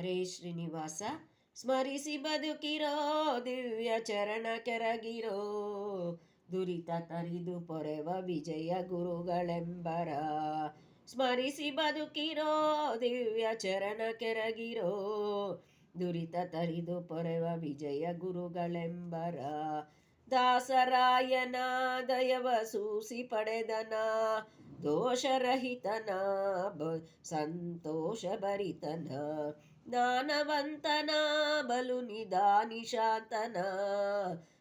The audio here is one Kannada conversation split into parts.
ಹರೇ ಶ್ರೀನಿವಾಸ, ಸ್ಮರಿಸಿ ಬದುಕಿರೋ, ದಿವ್ಯ ಚರಣ ಕೆರಗಿರೋ, ದುರಿತ ತರಿದು ಪೊರೆವ ವಿಜಯ ಗುರುಗಳೆಂಬರ. ಸ್ಮರಿಸಿ ಬದುಕಿರೋ, ದಿವ್ಯ ಚರಣ ಕೆರಗಿರೋ, ದುರಿತ ತರಿದು ಪೊರೆವ ವಿಜಯ ಗುರುಗಳೆಂಬರ. ದಾಸರಾಯನ ದಯವ ಸೂಸಿ ಪಡೆದನ, ದೋಷರಹಿತನ ಸಂತೋಷ ಭರಿತನ ಜ್ಞಾನವಂತನ ಬಲು ನಿಧಾನಿಶಾಂತನ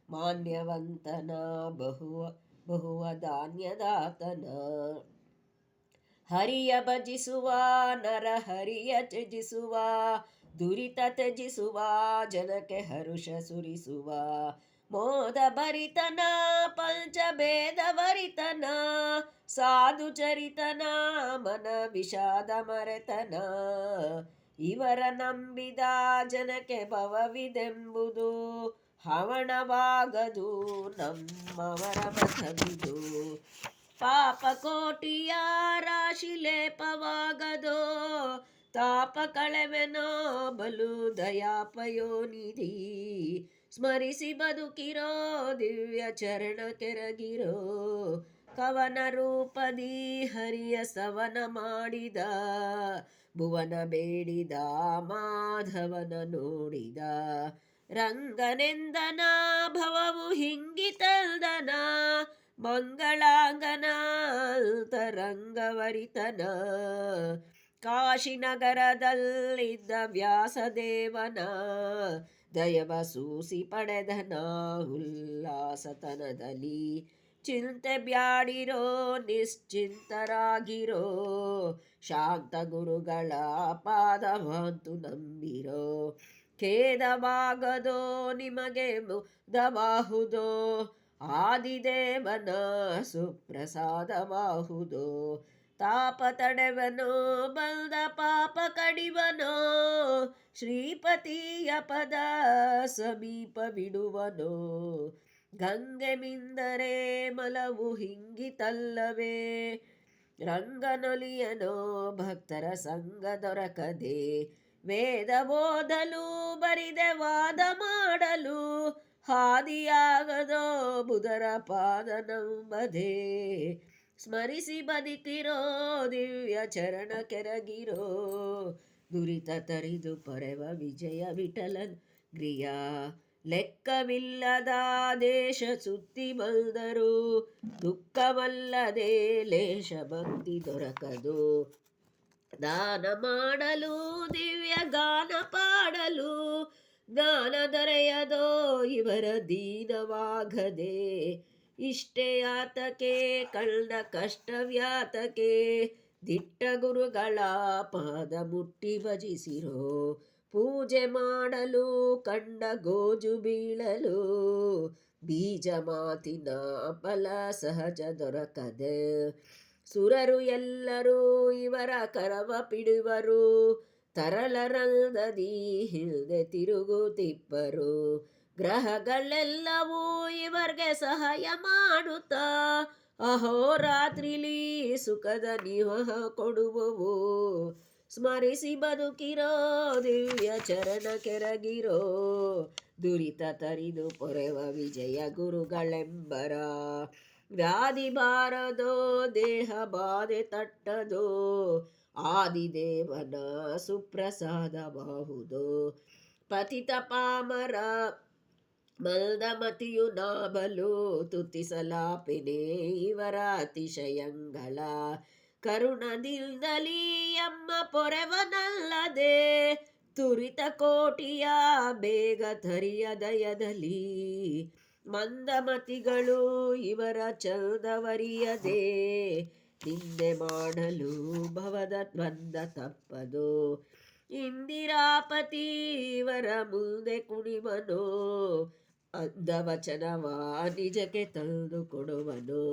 ಮಾನ್ಯವಂತನ ಬಹುವ ಬಹುವ ಧಾನ್ಯದಾತನ ಹರಿಯ ಭಜಿಸುವ ನರ ಹರಿಯ ತ್ಯಜಿಸುವ ದುರಿತ ತ್ಯಜಿಸುವ ಜನಕ್ಕೆ ಹರುಷ ಸುರಿಸುವ ಮೋದ ಭರಿತನ ಪಂಚಭೇದ ಭರಿತನ ಸಾಧು ಚರಿತನ ಮನ ವಿಷಾದ ಮರೆತನ ಇವರ ನಂಬಿದ ಜನಕ್ಕೆ ಭವವಿದೆಂಬುದು ಹವಣವಾಗದು ನಮ್ಮವರ ಮತವಿದು ಪಾಪ ಕೋಟಿಯ ರಾಶಿ ಲೇಪವಾಗದೋ, ತಾಪ ಕಳೆವೆನೋ ಬಲು ದಯಾಪಯೋನಿಧಿ ಸ್ಮರಿಸಿ ಬದುಕಿರೋ ದಿವ್ಯ ಚರಣ ಕೆರಗಿರೋ ಕವನ ರೂಪದಿ ಹರಿಯ ಸವನ ಮಾಡಿದ, ಭುವನ ಬೇಡಿದ, ಮಾಧವನ ನೋಡಿದ. ರಂಗನೆಂದನ, ಭವವು ಹಿಂಗಿತಲ್ದನ, ಮಂಗಳಾಂಗನ ಅಂತರಂಗವರಿತನ ಕಾಶಿನಗರದಲ್ಲಿದ್ದ ವ್ಯಾಸದೇವನ, ದಯವ ಸೂಸಿ ಪಡೆದನ, ಉಲ್ಲಾಸತನದಲ್ಲಿ. ಚಿಂತೆ ಬ್ಯಾಡಿರೋ, ನಿಶ್ಚಿಂತರಾಗಿರೋ, ಶಾಂತ ಗುರುಗಳ ಪಾದವಂತು ನಂಬಿರೋ. ಖೇದವಾಗದೋ ನಿಮಗೆ ಮುಗ್ಧವಾಹುದೋ, ಆದಿದೇವನ ಸುಪ್ರಸಾದವಾಹುದೋ. ತಾಪ ತಡೆವನೋ ಬಲ್ದ ಪಾಪ ಕಡಿವನೋ, ಶ್ರೀಪತಿಯ ಪದ ಸಮೀಪ ಬಿಡುವನೋ. ಗಂಗೆ ಮಿಂದರೆ ಮಲವು ಹಿಂಗಿತಲ್ಲವೇ? ರಂಗನೊಲಿಯನೋ ಭಕ್ತರ ಸಂಗ ದೊರಕದೆ? ವೇದ ಓದಲು, ಬರಿದೆ ವಾದ ಮಾಡಲು? ಹಾದಿಯಾಗದೋ ಬುಧರ ಪಾದ ನಂಬದೆ? ಸ್ಮರಿಸಿ ಬದುಕಿರೋ, ದಿವ್ಯ ಚರಣ ಕೆರಗಿರೋ? ದುರಿತ ತರಿದು ಪರವ ವಿಜಯ ವಿಠಲನ್, ಗ್ರಿಯ ಲೆಕ್ಕವಿಲ್ಲದ ದೇಶ ಸುತ್ತಿ ಬಂದರು, ದುಃಖವಲ್ಲದೆ ಲೇಷ ಭಕ್ತಿ ದೊರಕದು. ದಾನ ಮಾಡಲು, ದಿವ್ಯ ಗಾನ ಪಾಡಲು, ಜ್ಞಾನ ದೊರೆಯದೋ ಇವರ ದೀನವಾಗದೆ. ಇಷ್ಟೇ ಆತಕೆ ಕಳ್ಳ ಕಷ್ಟವ್ಯಾತಕೆ ದಿಟ್ಟ ಗುರುಗಳ ಪಾದ ಮುಟ್ಟಿ ಭಜಿಸಿರೋ. ಪೂಜೆ ಮಾಡಲು ಕಂಡ ಗೋಜು ಬೀಳಲು ಬೀಜ ಮಾತಿನ ಫಲ ಸಹಜ ದೊರಕದೆ. ಸುರರು ಎಲ್ಲರೂ ಇವರ ಕರವ ಪಿಡುವರು ತರಳರಂದದಿ ಹಿಂದೆ ತಿರುಗುತ್ತಿಬ್ಬರು. ಗ್ರಹಗಳೆಲ್ಲವೂ ಇವರಿಗೆ ಸಹಾಯ ಮಾಡುತ್ತಾ, ಅಹೋರಾತ್ರಿಲಿ ಸುಖದ ನಿವಹ ಕೊಡುವವು. ಸ್ಮರಿಸಿ ಬದುಕಿರೋ ದಿವ್ಯ ಚರಣ ಕೆರಗಿರೋ. ದುರಿತ ತರಿದು ಪೊರೆವ ವಿಜಯ ಗುರುಗಳೆಂಬರ. ವ್ಯಾಧಿ ಬಾರದೋ, ದೇಹ ಬಾಧೆ ತಟ್ಟದೋ. ಆದಿದೇವನ ಸುಪ್ರಸಾದಬಹುದೋ ಪತಿತ ಪಾಮರ, ಮಲ್ದಮತಿಯು ನಾಬಲು ತುತಿಸಲಾಪಿನೇ ಇವರ ಅತಿಶಯಂಗಳ. ಕರುಣದಿಂದಲೀ ಅಮ್ಮ ಪೊರೆವನಲ್ಲದೆ, ತುರಿತ ಕೋಟಿಯ ಬೇಗ ಧರಿಯ ದಯದಲ್ಲಿ. ಮಂದಮತಿಗಳು ಇವರ ಚಂದವರಿಯದೆ, ನಿಂದೆ ಮಾಡಲು ಭವದ ಬಂದ ತಪ್ಪದು. ಇಂದಿರಾಪತಿ ಇವರ ಮುಂದೆ ಕುಣಿವನು ಅಂದವಚನವ ನಿಜಕ್ಕೆ ತಂದು ಕೊಡುವನು.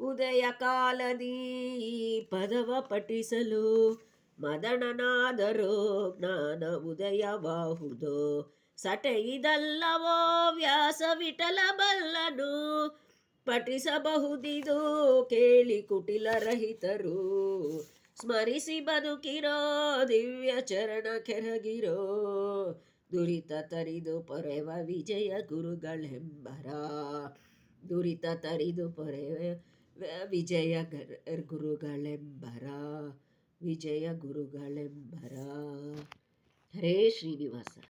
ಉದಯ ಕಾಲದಿ ಪದವ ಪಠಿಸಲು ಮದಣನಾದರೋ ಜ್ಞಾನ ಉದಯವಾಹುದು. ಸಟೆಯಿದಲ್ಲವೋ ವ್ಯಾಸ ವಿಠಲ ಬಲ್ಲನು. ಪಠಿಸಬಹುದಿದು ಕೇಳಿ ಕುಟಿಲ ರಹಿತರು. ಸ್ಮರಿಸಿ ಬದುಕಿರೋ ದಿವ್ಯ ಚರಣ ಕೆರಗಿರೋ. ದುರಿತ ತರಿದು ಪೊರೆವ ವಿಜಯ ಗುರುಗಳೆಂಬರ. ದುರಿತ ತರಿದು ಪೊರೆವ ವಿಜಯ ಗರ್- ಗುರುಗಳೆಂಬರ ವಿಜಯ ಗುರುಗಳೆಂಬರ. ಹರೇ ಶ್ರೀನಿವಾಸ.